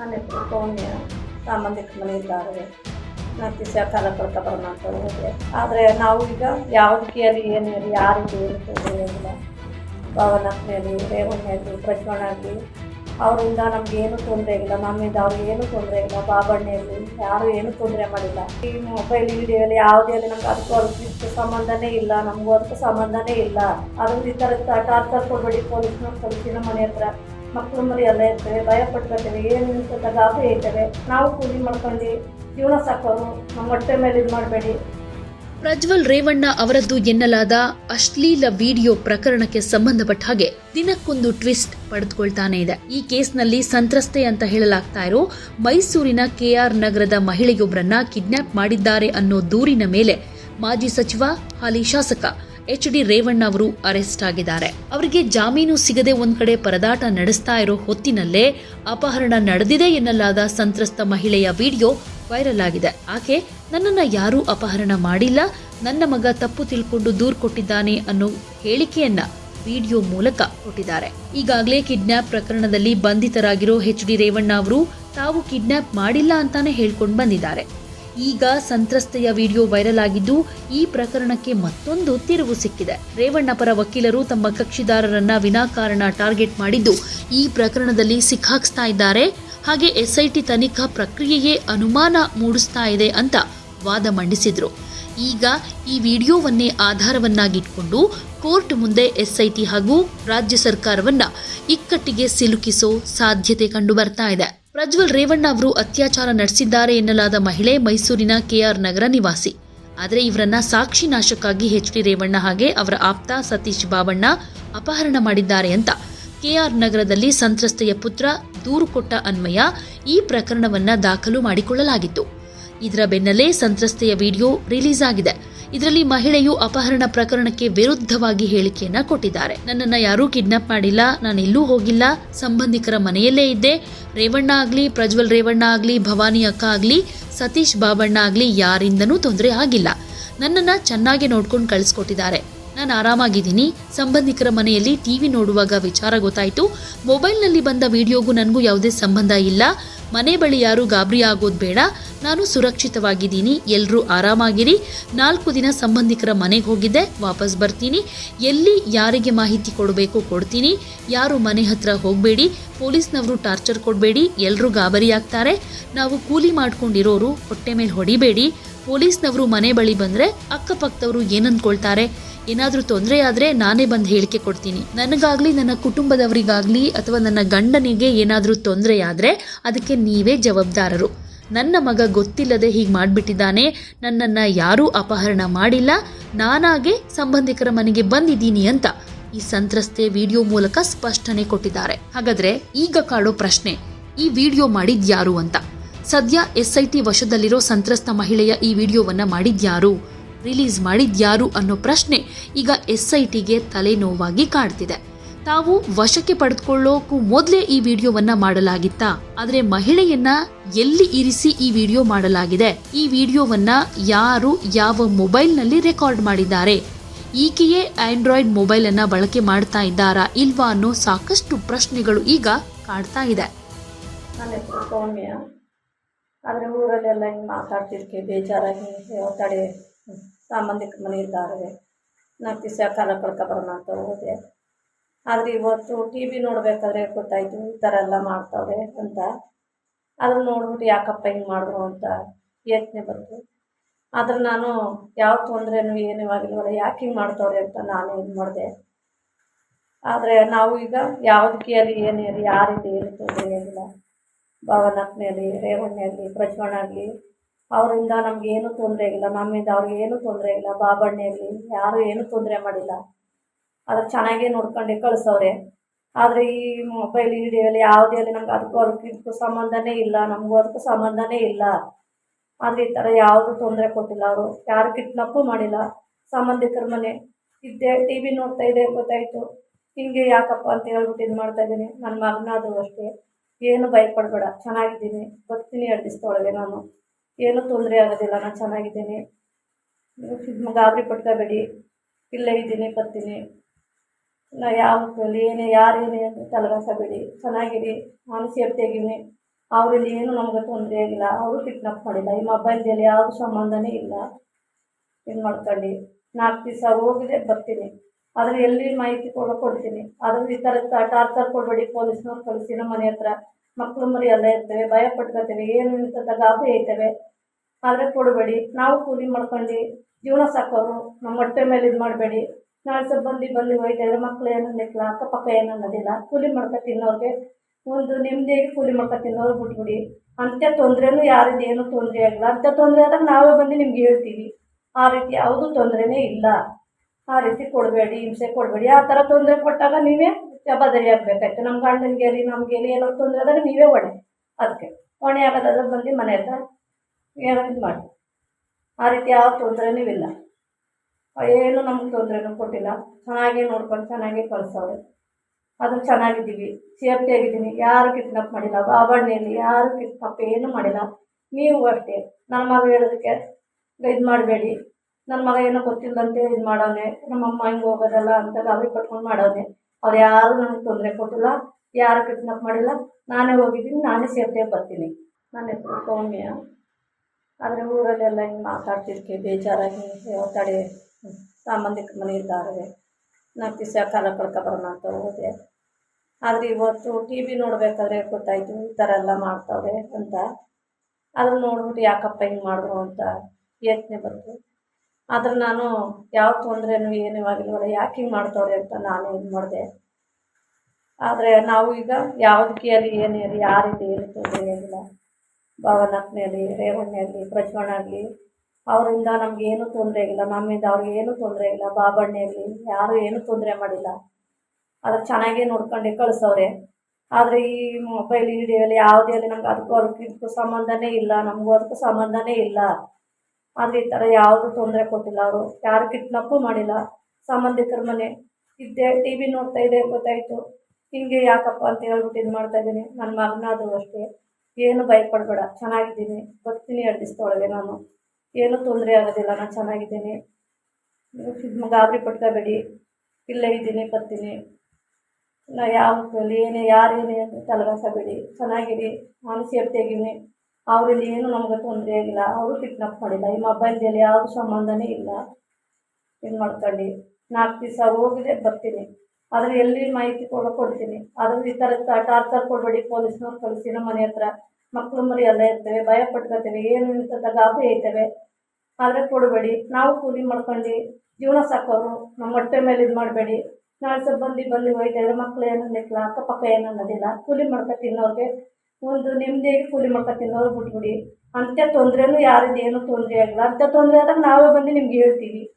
ನನ್ನ ಹೆಸರು ತೊಗೊಂಡೆ ಸಂಬಂಧಿಕ ಮನೆ ಇದ್ದಾರೆ ನಾನು ಕಿಸ ಕಾಲ ಕಳ್ಕೊಬರೋಣ ಅಂತ ಹೋದೆ. ಆದರೆ ನಾವು ಈಗ ಯಾವುದಕ್ಕೆ ಅಲ್ಲಿ ಏನು ಹೇಳಿ ತೊಂದರೆ ಇಲ್ಲ ಭವನಕ್ಕಲ್ಲಿ ರೇವಣ್ಣಲ್ಲಿ ಆಗಲಿ ಅವರಿಂದ ನಮ್ಗೆ ಏನು ತೊಂದರೆ ಇಲ್ಲ. ನಮ್ಮಿಂದ ಅವ್ರಿಗೆ ಏನು ತೊಂದರೆ ಇಲ್ಲ. ಬಾಬಣ್ಣಲ್ಲಿ ಯಾರು ಏನು ತೊಂದರೆ ಮಾಡಿಲ್ಲ. ಈ ಮೊಬೈಲ್ ವಿಡಿಯೋಲಿ ಯಾವುದೇ ಅಲ್ಲಿ ನಮ್ಗೆ ಅದಕ್ಕೂ ಅದಕ್ಕೆ ಸಂಬಂಧನೇ ಇಲ್ಲ. ನಮಗೂ ಅದಕ್ಕೂ ಸಂಬಂಧನೇ ಇಲ್ಲ. ಅದರಿಂದ ಈ ಥರ ಟಾರ್ಚರ್ ಕೊಡಬೇಡಿ, ಪೊಲೀಸ್ನವ್ರು ಕಳಿಸಿ ನಮ್ಮ ಮನೆ ಹತ್ರ. ಮಕ್ಕಳು ಮರಿ ಎಲ್ಲ ಇರ್ತವೆ ಭಯ ಪಟ್ಕೊಳ್ತೇವೆ ಏನು ಅಂತ ಗಾಬರಿ ನಾವು ಕೂಲಿ ಮಾಡ್ಕೊಂಡು ಜೀವನ ಸಾಕೋರು, ನಮ್ಮ ಹೊಟ್ಟೆ ಮೇಲೆ ಇದು ಮಾಡಬೇಡಿ. ಪ್ರಜ್ವಲ್ ರೇವಣ್ಣ ಅವರದ್ದು ಎನ್ನಲಾದ ಅಶ್ಲೀಲ ವಿಡಿಯೋ ಪ್ರಕರಣಕ್ಕೆ ಸಂಬಂಧಪಟ್ಟ ಹಾಗೆ ದಿನಕ್ಕೊಂದು ಟ್ವಿಸ್ಟ್ ಪಡೆದುಕೊಳ್ತಾನೆ ಇದೆ. ಈ ಕೇಸ್ನಲ್ಲಿ ಸಂತ್ರಸ್ತೆ ಅಂತ ಹೇಳಲಾಗ್ತಾ ಇರೋ ಮೈಸೂರಿನ ಕೆಆರ್ ನಗರದ ಮಹಿಳೆಯೊಬ್ಬರನ್ನ ಕಿಡ್ನಾಪ್ ಮಾಡಿದ್ದಾರೆ ಅನ್ನೋ ದೂರಿನ ಮೇಲೆ ಮಾಜಿ ಸಚಿವ ಹಾಲಿ ಶಾಸಕ ಎಚ್ ಡಿ ರೇವಣ್ಣ ಅವರು ಅರೆಸ್ಟ್ ಆಗಿದ್ದಾರೆ. ಅವರಿಗೆ ಜಾಮೀನು ಸಿಗದೆ ಒಂದ್ ಕಡೆ ಪರದಾಟ ನಡೆಸ್ತಾ ಇರೋ ಹೊತ್ತಿನಲ್ಲೇ ಅಪಹರಣ ನಡೆದಿದೆ ಎನ್ನಲಾದ ಸಂತ್ರಸ್ತ ಮಹಿಳೆಯ ವಿಡಿಯೋ ವೈರಲ್ ಆಗಿದೆ. ಆಕೆ ನನ್ನನ್ನ ಯಾರೂ ಅಪಹರಣ ಮಾಡಿಲ್ಲ, ನನ್ನ ಮಗ ತಪ್ಪು ತಿಳ್ಕೊಂಡು ದೂರು ಕೊಟ್ಟಿದ್ದಾನೆ ಅನ್ನೋ ಹೇಳಿಕೆಯನ್ನ ವಿಡಿಯೋ ಮೂಲಕ ಕೊಟ್ಟಿದ್ದಾರೆ. ಈಗಾಗಲೇ ಕಿಡ್ನಾಪ್ ಪ್ರಕರಣದಲ್ಲಿ ಬಂಧಿತರಾಗಿರೋ ಎಚ್ ಡಿ ರೇವಣ್ಣ ಅವರು ತಾವು ಕಿಡ್ನಾಪ್ ಮಾಡಿಲ್ಲ ಅಂತಾನೆ ಹೇಳ್ಕೊಂಡು ಬಂದಿದ್ದಾರೆ. ಈಗ ಸಂತ್ರಸ್ತೆಯ ವಿಡಿಯೋ ವೈರಲ್ ಆಗಿದ್ದು, ಈ ಪ್ರಕರಣಕ್ಕೆ ಮತ್ತೊಂದು ತಿರುವು ಸಿಕ್ಕಿದೆ. ರೇವಣ್ಣ ಪರ ವಕೀಲರು ತಮ್ಮ ಕಕ್ಷಿದಾರರನ್ನ ವಿನಾಕಾರಣ ಟಾರ್ಗೆಟ್ ಮಾಡಿದ್ದು, ಈ ಪ್ರಕರಣದಲ್ಲಿ ಸಿಕ್ಕಾಕ್ಸ್ತಾ ಇದ್ದಾರೆ. ಹಾಗೆ ಎಸ್ಐಟಿ ತನಿಖಾ ಪ್ರಕ್ರಿಯೆಯೇ ಅನುಮಾನ ಮೂಡಿಸ್ತಾ ಇದೆ ಅಂತ ವಾದ ಮಂಡಿಸಿದ್ರು. ಈಗ ಈ ವಿಡಿಯೋವನ್ನೇ ಆಧಾರವನ್ನಾಗಿಟ್ಕೊಂಡು ಕೋರ್ಟ್ ಮುಂದೆ ಎಸ್ಐಟಿ ಹಾಗೂ ರಾಜ್ಯ ಸರ್ಕಾರವನ್ನ ಇಕ್ಕಟ್ಟಿಗೆ ಸಿಲುಕಿಸೋ ಸಾಧ್ಯತೆ ಕಂಡು ಬರ್ತಾ ಇದೆ. ಪ್ರಜ್ವಲ್ ರೇವಣ್ಣ ಅವರು ಅತ್ಯಾಚಾರ ನಡೆಸಿದ್ದಾರೆ ಎನ್ನಲಾದ ಮಹಿಳೆ ಮೈಸೂರಿನ ಕೆಆರ್ ನಗರ ನಿವಾಸಿ. ಆದರೆ ಇವರನ್ನ ಸಾಕ್ಷಿ ನಾಶಕ್ಕಾಗಿ ಎಚ್ ಡಿ ರೇವಣ್ಣ ಹಾಗೆ ಅವರ ಆಪ್ತ ಸತೀಶ್ ಬಾಬಣ್ಣ ಅಪಹರಣ ಮಾಡಿದ್ದಾರೆ ಅಂತ. ಕೆಆರ್ ನಗರದಲ್ಲಿ ಸಂತ್ರಸ್ತೆಯ ಪುತ್ರ ದೂರು ಕೊಟ್ಟ ಅನ್ವಯ ಈ ಪ್ರಕರಣವನ್ನ ದಾಖಲು ಮಾಡಿಕೊಳ್ಳಲಾಗಿತ್ತು. ಇದರ ಬೆನ್ನಲ್ಲೇ ಸಂತ್ರಸ್ತೆಯ ವಿಡಿಯೋ ರಿಲೀಸ್ ಆಗಿದೆ. ಇದರಲ್ಲಿ ಮಹಿಳೆಯು ಅಪಹರಣ ಪ್ರಕರಣಕ್ಕೆ ವಿರುದ್ಧವಾಗಿ ಹೇಳಿಕೆಯನ್ನ ಕೊಟ್ಟಿದ್ದಾರೆ. ನನ್ನನ್ನ ಯಾರೂ ಕಿಡ್ನಾಪ್ ಮಾಡಿಲ್ಲ, ನಾನು ಎಲ್ಲೂ ಹೋಗಿಲ್ಲ, ಸಂಬಂಧಿಕರ ಮನೆಯಲ್ಲೇ ಇದ್ದೆ. ರೇವಣ್ಣ ಆಗ್ಲಿ, ಪ್ರಜ್ವಲ್ ರೇವಣ್ಣ ಆಗ್ಲಿ, ಭವಾನಿ ಅಕ್ಕ ಆಗ್ಲಿ, ಸತೀಶ್ ಬಾಬಣ್ಣ ಆಗ್ಲಿ ಯಾರಿಂದನೂ ತೊಂದರೆ ಆಗಿಲ್ಲ. ನನ್ನನ್ನು ಚೆನ್ನಾಗಿ ನೋಡ್ಕೊಂಡು ಕಳಿಸ್ಕೊಟ್ಟಿದ್ದಾರೆ. ನಾನು ಆರಾಮಾಗಿದ್ದೀನಿ. ಸಂಬಂಧಿಕರ ಮನೆಯಲ್ಲಿ ಟಿವಿ ನೋಡುವಾಗ ವಿಚಾರ ಗೊತ್ತಾಯಿತು. ಮೊಬೈಲ್ನಲ್ಲಿ ಬಂದ ವಿಡಿಯೋಗೂ ನನಗೂ ಯಾವುದೇ ಸಂಬಂಧ ಇಲ್ಲ. ಮನೆ ಬಳಿ ಯಾರೂ ಗಾಬರಿ ಆಗೋದು ಬೇಡ. ನಾನು ಸುರಕ್ಷಿತವಾಗಿದ್ದೀನಿ. ಎಲ್ಲರೂ ಆರಾಮಾಗಿರಿ. ನಾಲ್ಕು ದಿನ ಸಂಬಂಧಿಕರ ಮನೆಗೆ ಹೋಗಿದ್ದೆ. ವಾಪಸ್ ಬರ್ತೀನಿ. ಎಲ್ಲಿ ಯಾರಿಗೆ ಮಾಹಿತಿ ಕೊಡಬೇಕು ಕೊಡ್ತೀನಿ. ಯಾರು ಮನೆ ಹತ್ರ ಹೋಗಬೇಡಿ. ಪೊಲೀಸ್ನವರು ಟಾರ್ಚರ್ ಕೊಡಬೇಡಿ. ಎಲ್ಲರೂ ಗಾಬರಿ ಆಗ್ತಾರೆ. ನಾವು ಕೂಲಿ ಮಾಡ್ಕೊಂಡಿರೋರು ಹೊಟ್ಟೆ ಮೇಲೆ ಹೊಡಿಬೇಡಿ. ಪೊಲೀಸ್ನವರು ಮನೆ ಬಳಿ ಬಂದರೆ ಅಕ್ಕಪಕ್ಕದವರು ಏನಂದ್ಕೊಳ್ತಾರೆ ಏನಾದರೂ ತೊಂದರೆ ಆದರೆ ನಾನೇ ಬಂದು ಹೇಳಿಕೆ ಕೊಡ್ತೀನಿ. ನನಗಾಗಲಿ, ನನ್ನ ಕುಟುಂಬದವರಿಗಾಗಲಿ ಅಥವಾ ನನ್ನ ಗಂಡನಿಗೆ ಏನಾದರೂ ತೊಂದರೆ ಆದರೆ ಅದಕ್ಕೆ ನೀವೇ ಜವಾಬ್ದಾರರು. ನನ್ನ ಮಗ ಗೊತ್ತಿಲ್ಲದೆ ಹೀಗೆ ಮಾಡಿಬಿಟ್ಟಿದ್ದಾನೆ. ನನ್ನನ್ನು ಯಾರೂ ಅಪಹರಣ ಮಾಡಿಲ್ಲ. ನಾನಾಗೆ ಸಂಬಂಧಿಕರ ಮನೆಗೆ ಬಂದಿದ್ದೀನಿ ಅಂತ ಈ ಸಂತ್ರಸ್ತೆ ವಿಡಿಯೋ ಮೂಲಕ ಸ್ಪಷ್ಟನೆ ಕೊಟ್ಟಿದ್ದಾರೆ. ಹಾಗಾದ್ರೆ ಈಗ ಕಾಡೋ ಪ್ರಶ್ನೆ, ಈ ವಿಡಿಯೋ ಮಾಡಿದ್ಯಾರು ಅಂತ? ಸದ್ಯ ಎಸ್ಐಟಿ ವಶದಲ್ಲಿರೋ ಸಂತ್ರಸ್ತ ಮಹಿಳೆಯ ಈ ವಿಡಿಯೋವನ್ನ ಮಾಡಿದ್ಯಾರು? ರಿಲೀಸ್ ಮಾಡಿದ್ಯಾರು ಅನ್ನೋ ಪ್ರಶ್ನೆ ಈಗ ಎಸ್ಐಟಿಗೆ ತಲೆನೋವಾಗಿ ಕಾಡ್ತಿದೆ. ತಾವು ವಶಕ್ಕೆ ಪಡೆದುಕೊಳ್ಳೋಕು ಮೊದಲೇ ಈ ವಿಡಿಯೋವನ್ನ ಮಾಡಲಾಗಿತ್ತಾ? ಆದ್ರೆ ಮಹಿಳೆಯನ್ನ ಎಲ್ಲಿ ಇರಿಸಿ ಈ ವಿಡಿಯೋ ಮಾಡಲಾಗಿದೆ? ಈ ವಿಡಿಯೋವನ್ನ ಯಾರು ಯಾವ ಮೊಬೈಲ್ನಲ್ಲಿ ರೆಕಾರ್ಡ್ ಮಾಡಿದ್ದಾರೆ? ಈಕೆಯೇ ಆಂಡ್ರಾಯ್ಡ್ ಮೊಬೈಲ್ ಅನ್ನ ಬಳಕೆ ಮಾಡ್ತಾ ಇದ್ದಾರಾ ಇಲ್ವಾ ಅನ್ನೋ ಸಾಕಷ್ಟು ಪ್ರಶ್ನೆಗಳು ಈಗ ಕಾಡ್ತಾ ಇದೆ. ಸೌಮ್ಯ ಆದರೆ ಊರಲ್ಲೆಲ್ಲ ಹಿಂಗೆ ಮಾತಾಡ್ತಿದ್ಕೆ, ಬೇಜಾರಾಗಿ, ಒತ್ತಡೆ ಸಂಬಂಧಿಕ ಮನೆ ಇದ್ದಾರೆ ನಾನು ಕಿಸ ಕಾಲ ಕಳ್ಕೊಬರೋಣ ಅಂತ ಹೋದೆ. ಆದರೆ ಇವತ್ತು ಟಿ ವಿ ನೋಡಬೇಕಾದ್ರೆ ಗೊತ್ತಾಯಿತು, ಈ ಥರ ಎಲ್ಲ ಮಾಡ್ತಾವ್ರೆ ಅಂತ. ಅದನ್ನು ನೋಡ್ಬಿಟ್ಟು ಯಾಕಪ್ಪ ಹಿಂಗೆ ಮಾಡಿದ್ರು ಅಂತ ಯೋಚನೆ ಬಂತು. ಆದರೆ ನಾನು ಯಾವ ತೊಂದರೆನೂ ಏನೂ ಆಗಿಲ್ವಲ್ಲ, ಯಾಕೆ ಹಿಂಗೆ ಮಾಡ್ತಾವ್ರೆ ಅಂತ ನಾನು ಇದು ಮಾಡಿದೆ. ಆದರೆ ನಾವು ಈಗ ಯಾವುದಕ್ಕೆ ಅಲ್ಲಿ ಏನೇ ಇರಲಿ ಯಾರಿಂದ ಏನು ತೊಂದರೆ ಆಗಿಲ್ಲ. ಆಗಲಿ ಪ್ರಜ್ವಣ್ಣ ಪ್ರಜ್ವಳಾಗಲಿ ಅವರಿಂದ ನಮ್ಗೆ ಏನೂ ತೊಂದರೆ ಆಗಿಲ್ಲ ನಮ್ಮಿಂದ ಅವ್ರಿಗೆ ಏನು ತೊಂದರೆ ಇಲ್ಲ ಆಗಲಿ ಯಾರೂ ಏನೂ ತೊಂದರೆ ಮಾಡಿಲ್ಲ. ಅದ್ರ ಚೆನ್ನಾಗೇ ನೋಡ್ಕೊಂಡು ಕಳಿಸವ್ರೆ. ಆದರೆ ಈ ಮೊಬೈಲ್ ವಿಡಿಯೋಲಿ ಯಾವುದೇ ಅಲ್ಲಿ ನಮ್ಗೆ ಅದಕ್ಕೂ ಅದಕ್ಕೆ ಇದಕ್ಕೂ ಸಂಬಂಧನೇ ಇಲ್ಲ, ನಮಗೂ ಅದಕ್ಕೂ ಸಂಬಂಧನೇ ಇಲ್ಲ. ಆದರೆ ಈ ಥರ ಯಾವುದೂ ತೊಂದರೆ ಕೊಟ್ಟಿಲ್ಲ ಅವರು. ಯಾರು ಕಿಟ್ನಪ್ಪು ಮಾಡಿಲ್ಲ. ಸಂಬಂಧಿಕರ ಮನೆ ಇದ್ದೆ ಟಿ ವಿ ನೋಡ್ತಾ ಇದೆ ಗೊತ್ತಾಯಿತು. ಹಿಂಗೆ ಯಾಕಪ್ಪ ಅಂತ ಹೇಳ್ಬಿಟ್ಟು ಇದು ಮಾಡ್ತಾ ಇದ್ದೀನಿ. ನನ್ನ ಮಗನಾದರೂ ಅಷ್ಟೇ. ಏನು ಭಯಪಡಬೇಡ. ಚೆನ್ನಾಗಿದ್ದೀನಿ. ಬರ್ತೀನಿ ಎರಡು ದಿವಸದೊಳಗೆ ನಾನು. ಏನೂ ತೊಂದರೆ ಆಗೋದಿಲ್ಲ, ನಾನು ಚೆನ್ನಾಗಿದ್ದೀನಿ. ಗಾಬರಿ ಪಡ್ಕೋಬೇಡಿ. ಇಲ್ಲೇ ಇದ್ದೀನಿ, ಬರ್ತೀನಿ. ನಾ ಯಾವ ಏನೇ ಯಾರೇನೇ ತಲೆಗಾಸಬೇಡಿ ಚೆನ್ನಾಗಿರಿ, ನಾನು ಸೇಫ್ಟಿಯಾಗಿದ್ದೀನಿ ಅವರಲ್ಲಿ ಏನು ನಮ್ಗೆ ತೊಂದರೆ ಆಗಿಲ್ಲ ಅವರು ಕಿಡ್ನಾಪ್ ಮಾಡಿಲ್ಲ. ಈ ಮೊಬೈಲ್ದಲ್ಲಿ ಯಾವುದು ಸಂಬಂಧನೇ ಇಲ್ಲ. ಇದು ಮಾಡ್ಕೊಂಡು ನಾಲ್ಕು ದಿವಸ ಹೋಗಿದೆ, ಬರ್ತೀನಿ. ಆದರೆ ಎಲ್ಲಿ ಮಾಹಿತಿ ಕೊಡೋ, ಕೊಡ್ತೀನಿ? ಆದರೆ ಈ ಥರ ಟಾರ್ಚರ್ ಕೊಡಬೇಡಿ, ಪೊಲೀಸ್ನವ್ರು ಕಳಿಸಿ ನಮ್ಮ ಮನೆ ಹತ್ರ. ಮಕ್ಕಳು ಮರಿ ಎಲ್ಲ ಇರ್ತವೆ ಭಯ ಪಟ್ಕೋತೇವೆ ಏನು ಇಂಥದ್ದು ಗಾಬರಿ ಐತವೆ ಆದರೆ ಕೊಡಬೇಡಿ, ನಾವು ಕೂಲಿ ಮಾಡ್ಕೊಂಡು ಜೀವನ ಸಾಕೋರು, ನಮ್ಮ ಹೊಟ್ಟೆ ಮೇಲೆ ಇದು ಮಾಡಬೇಡಿ. ನಾಳೆ ಸ್ವಲ್ಪ ಬಂದು ಬಂದು ಹೋಯ್ತಾಯಿದ್ರೆ ಮಕ್ಳು ಏನು ಅನ್ನಿಕ್ಲ ಅಕ್ಕಪಕ್ಕ ಏನು ಅನ್ನೋದಿಲ್ಲ ಕೂಲಿ ಮಾಡ್ಕೊ ತಿನ್ನೋರಿಗೆ ಒಂದು ನೆಮ್ಮದಿಯಾಗಿ ಕೂಲಿ ಮಾಡ್ಕೊ ತಿನ್ನೋರು ಬಿಟ್ಬಿಡಿ. ಅಂತ ತೊಂದರೆನೂ ಯಾರಿದ್ದು ಏನೂ ತೊಂದರೆ ಆಗಿಲ್ಲ ಅಂತ ತೊಂದರೆ ಆದಾಗ ನಾವೇ ಬಂದು ನಿಮ್ಗೆ ಹೇಳ್ತೀವಿ. ಆ ರೀತಿ ಯಾವುದೂ ತೊಂದರೆನೇ ಇಲ್ಲ. ಆ ರೀತಿ ಕೊಡಬೇಡಿ, ಹಿಂಸೆ ಕೊಡಬೇಡಿ. ಆ ಥರ ತೊಂದರೆ ಕೊಟ್ಟಾಗ ನೀವೇ ಜವಾಬ್ದಾರಿ ಆಗಬೇಕಾಯ್ತು ನಮ್ಮ ಗಂಡನಿಗೆ ರೀ ನಮಗೆ ಆಗಲಿ ಏನೋ ತೊಂದರೆ ಆದಾಗ ನೀವೇ ಹೊಣೆ. ಅದಕ್ಕೆ ಹೊಣೆ ಆಗೋದಾದ್ರೆ ಬಂದು ಮನೆ ಹತ್ರ ಏನೋ ಇದು ಮಾಡಿ. ಆ ರೀತಿ ಯಾವ ತೊಂದರೆನೂ ಇಲ್ಲ. ಏನು ನಮ್ಗೆ ತೊಂದರೆನೂ ಕೊಟ್ಟಿಲ್ಲ. ಚೆನ್ನಾಗೇ ನೋಡ್ಕೊಂಡು ಚೆನ್ನಾಗೇ ಕಳ್ಸವ್ರೆ. ಅದು ಚೆನ್ನಾಗಿದ್ದೀವಿ. ಸೇಫ್ಟಿ ಆಗಿದ್ದೀನಿ. ಯಾರು ಕಿಡ್ನಾಪ್ ಮಾಡಿಲ್ಲ. ಬಾಬಣ್ಣೆಯಲ್ಲಿ ಯಾರು ಕಿಡ್ನಾಪ್ ಏನೂ ಮಾಡಿಲ್ಲ. ನೀವು ಅಷ್ಟೇ. ನನ್ನ ಮಗ ಹೇಳೋದಕ್ಕೆ ಇದು ಮಾಡಬೇಡಿ. ನನ್ನ ಮಗ ಏನೋ ಗೊತ್ತಿಲ್ಲದಂತೆ ಇದು ಮಾಡೋನೆ ನಮ್ಮಮ್ಮ ಹಿಂಗೆ ಹೋಗೋದಲ್ಲ ಅಂತ ಗಾಬರಿ ಪಟ್ಕೊಂಡು ಮಾಡೋನೆ. ಅವ್ರು ಯಾರು ನನಗೆ ತೊಂದರೆ ಕೊಟ್ಟಿಲ್ಲ, ಯಾರು ಕಿಡ್ನಾಪ್ ಮಾಡಿಲ್ಲ, ನಾನೇ ಹೋಗಿದ್ದೀನಿ, ನಾನೇ ಸೇಫ್ಟಿಯಾಗಿ ಬರ್ತೀನಿ. ನನ್ನ ಹೆಸರು ಸೌಮ್ಯ. ಆದರೆ ಊರಲ್ಲೆಲ್ಲ ಹಿಂಗೆ ಮಾತಾಡ್ತಿರ್ತೀವಿ ಬೇಜಾರಾಗಿ ಒತ್ತಾಡಿ ತಡೆ ಸಂಬಂಧಿಕರ ಮನೆ ಇದ್ದಾರೆ ನಾಲ್ಕು ದಿವಸ ಕಾಲ ಕಳ್ಕೊಬರೋಣ ಅಂತ ಹೋದೆ. ಆದರೆ ಇವತ್ತು ಟಿ ವಿ ನೋಡಬೇಕಾದ್ರೆ ಗೊತ್ತಾಯಿತು, ಈ ಥರ ಎಲ್ಲ ಮಾಡ್ತಾವ್ರೆ ಅಂತ. ಅದನ್ನು ನೋಡ್ಬಿಟ್ಟು ಯಾಕಪ್ಪ ಹಿಂಗೆ ಮಾಡಿದ್ರು ಅಂತ ಯೋಚನೆ ಬಂತು. ಆದ್ರೆ ನಾನು ಯಾವ ತೊಂದರೆನೂ ಏನೂ ಆಗಿಲ್ವಲ್ಲ ಯಾಕೆ ಹಿಂಗೆ ಮಾಡ್ತಾವ್ರೆ ಅಂತ ನಾನು ಇದು ಮಾಡಿದೆ. ಆದರೆ ನಾವು ಈಗ ಯಾವುದಕ್ಕೆ ಅಲ್ಲಿ ಏನೇ ಇರಲಿ ಯಾರಿಂದ ಏನು ತೊಂದರೆ ಏನಿಲ್ಲ. ಭವನಕ್ಕನೇ ರೇವಣ್ಣೆಯಲ್ಲಿ ಪ್ರಜ್ವಣ್ಣ ಆಗಲಿ ಅವರಿಂದ ನಮಗೇನು ತೊಂದರೆ ಇಲ್ಲ ನಮ್ಮಿಂದ ಅವ್ರಿಗೆ ಏನೂ ತೊಂದರೆ ಇಲ್ಲ ಬಾಬಣ್ಣೆ ಆಗಲಿ, ಯಾರೂ ಏನೂ ತೊಂದರೆ ಮಾಡಿಲ್ಲ. ಆದರೆ ಚೆನ್ನಾಗೇ ನೋಡ್ಕೊಂಡು ಕಳಿಸವ್ರೆ. ಆದರೆ ಈ ಮೊಬೈಲ್ ವಿಡಿಯೋಲಿ ಯಾವುದೇ ಅಲ್ಲಿ ನಮ್ಗೆ ಅದಕ್ಕೂ ಅದಕ್ಕೂ ಸಂಬಂಧನೇ ಇಲ್ಲ. ನಮಗೂ ಅದಕ್ಕೂ ಸಂಬಂಧನೇ ಇಲ್ಲ. ಆದರೆ ಈ ಥರ ಯಾವುದೂ ತೊಂದರೆ ಕೊಟ್ಟಿಲ್ಲ ಅವರು. ಯಾರು ಕಿಟ್ನಪ್ಪು ಮಾಡಿಲ್ಲ. ಸಂಬಂಧಿಕರ ಮನೆ ಇದ್ದೆ ಟಿ ವಿ ನೋಡ್ತಾ ಇದೆ ಗೊತ್ತಾಯಿತು. ಹಿಂಗೆ ಯಾಕಪ್ಪ ಅಂತ ಹೇಳ್ಬಿಟ್ಟು ಇದು ಮಾಡ್ತಾ ಇದ್ದೀನಿ. ನನ್ನ ಮಗನಾದರೂ ಅಷ್ಟೇ. ಏನು ಭಯಪಡಬೇಡ. ಚೆನ್ನಾಗಿದ್ದೀನಿ. ಬರ್ತೀನಿ ಎರಡು ದಿವಸದೊಳಗೆ ನಾನು. ಏನು ತೊಂದರೆ ಆಗೋದಿಲ್ಲ. ನಾನು ಚೆನ್ನಾಗಿದ್ದೀನಿ. ಗಾಬರಿ ಪಡ್ಕೋಬೇಡಿ ಇಲ್ಲೇ ಇದ್ದೀನಿ, ಬರ್ತೀನಿ. ನಾ ಯಾವ ಏನೇ ಯಾರೇನೇ ತಲೆಗಾಸಬೇಡಿ ಚೆನ್ನಾಗಿರಿ. ನಾನು ಸೇಫ್ಟಿಯಾಗಿದ್ದೀನಿ ಅವರಿಂದ ಏನು ನಮಗೆ ತೊಂದರೆ ಆಗಿಲ್ಲ ಅವರು ಕಿಡ್ನಾಪ್ ಮಾಡಿಲ್ಲ. ಈ ಮೊಬೈಲ್ದಲ್ಲಿ ಯಾವ ಸಂಬಂಧನೇ ಇಲ್ಲ. ಇದು ಮಾಡ್ಕೊಂಡು ನಾಲ್ಕು ದಿವಸ ಹೋಗಿದೆ, ಬರ್ತೀನಿ. ಆದರೆ ಎಲ್ಲಿ ಮಾಹಿತಿ ಕೊಡ ಕೊಡ್ತೀನಿ. ಆದರೆ ಈ ಥರ ಟಾರ್ಚರ್ ಕೊಡಬೇಡಿ. ಪೊಲೀಸ್ನವ್ರು ಕಳಿಸಿ, ನಮ್ಮ ಮನೆ ಹತ್ರ. ಮಕ್ಕಳು ಮರಿ ಎಲ್ಲ ಇರ್ತವೆ. ಭಯ ಪಟ್ಕೋತೇವೆ. ಏನು ಇಂಥದ್ದು ಗಾಬರಿ ಐತವೆ. ಆದರೆ ಕೊಡಬೇಡಿ. ನಾವು ಕೂಲಿ ಮಾಡ್ಕೊಂಡು ಜೀವನ ಸಾಕೋರು. ನಮ್ಮ ಹೊಟ್ಟೆ ಮೇಲೆ ಇದು ಮಾಡಬೇಡಿ. ನಾಳೆ ಸಹ ಬಂದು ಬಂದು ಹೋಯ್ತಾಯಿದ್ರೆ ಮಕ್ಳು ಮಕ್ಕಳು ಏನನ್ನ ಅಕ್ಕಪಕ್ಕ ಏನನ್ನೋದಿಲ್ಲ ಕೂಲಿ ಮಾಡ್ಕೊ ತಿನ್ನೋರಿಗೆ ಒಂದು ನೆಮ್ಮದಿಯಾಗಿ ಕೂಲಿ ಮಾಡ್ಕೊ ತಿನ್ನೋರು ಬಿಟ್ಬಿಡಿ. ಅಂಥ ತೊಂದರೆನೂ ಏನೂ ತೊಂದರೆ ಆಗಲ್ಲ ಅಂಥ ತೊಂದರೆ ಆದಾಗ ನಾವೇ ಬಂದು ನಿಮ್ಗೆ ಹೇಳ್ತೀವಿ.